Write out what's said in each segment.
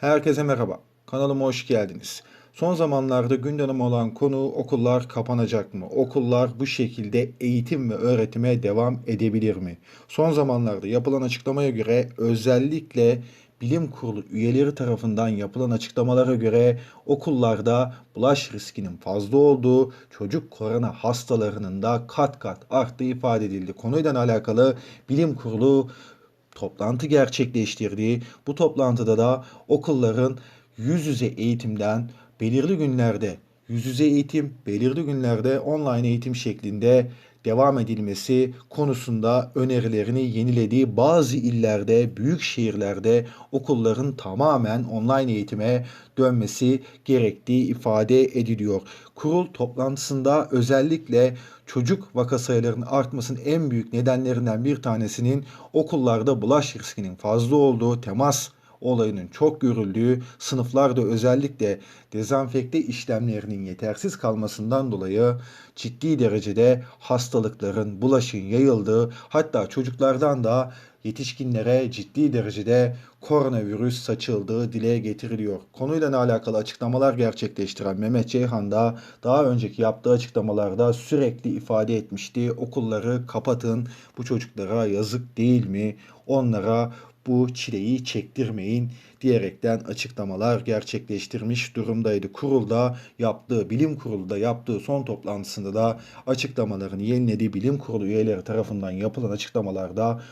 Herkese merhaba. Kanalıma hoş geldiniz. Son zamanlarda gündem olan konu okullar kapanacak mı? Okullar bu şekilde eğitim ve öğretime devam edebilir mi? Son zamanlarda yapılan açıklamaya göre özellikle bilim kurulu üyeleri tarafından yapılan açıklamalara göre okullarda bulaş riskinin fazla olduğu, çocuk korona hastalarının da kat kat arttığı ifade edildi. Konuyla alakalı bilim kurulu toplantı gerçekleştirdiği bu toplantıda da okulların yüz yüze eğitimden belirli günlerde yüz yüze eğitim, belirli günlerde online eğitim şeklinde devam edilmesi konusunda önerilerini yenilediği bazı illerde, büyük şehirlerde okulların tamamen online eğitime dönmesi gerektiği ifade ediliyor. Kurul toplantısında özellikle çocuk vaka sayılarının artmasının en büyük nedenlerinden bir tanesinin okullarda bulaş riskinin fazla olduğu, temas olayının çok görüldüğü, sınıflarda özellikle dezenfekte işlemlerinin yetersiz kalmasından dolayı ciddi derecede hastalıkların, bulaşın yayıldığı, hatta çocuklardan da yetişkinlere ciddi derecede koronavirüs saçıldığı dile getiriliyor. Konuyla alakalı açıklamalar gerçekleştiren Mehmet Ceyhan da daha önceki yaptığı açıklamalarda sürekli ifade etmişti. Okulları kapatın, bu çocuklara yazık değil mi? Onlara bu çileyi çektirmeyin diyerekten açıklamalar gerçekleştirmiş durumdaydı. Kurulda yaptığı, bilim kurulda yaptığı son toplantısında da açıklamalarını yenilediği bilim kurulu üyeleri tarafından yapılan açıklamalarda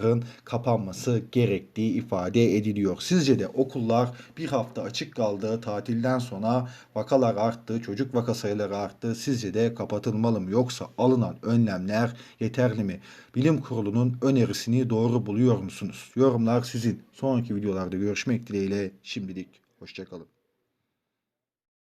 okulların kapanması gerektiği ifade ediliyor. Sizce de okullar bir hafta açık kaldı, tatilden sonra vakalar arttı, çocuk vaka sayıları arttı. Sizce de kapatılmalı mı yoksa alınan önlemler yeterli mi? Bilim kurulunun önerisini doğru buluyor musunuz? Yorumlar sizin. Sonraki videolarda görüşmek dileğiyle şimdilik hoşçakalın.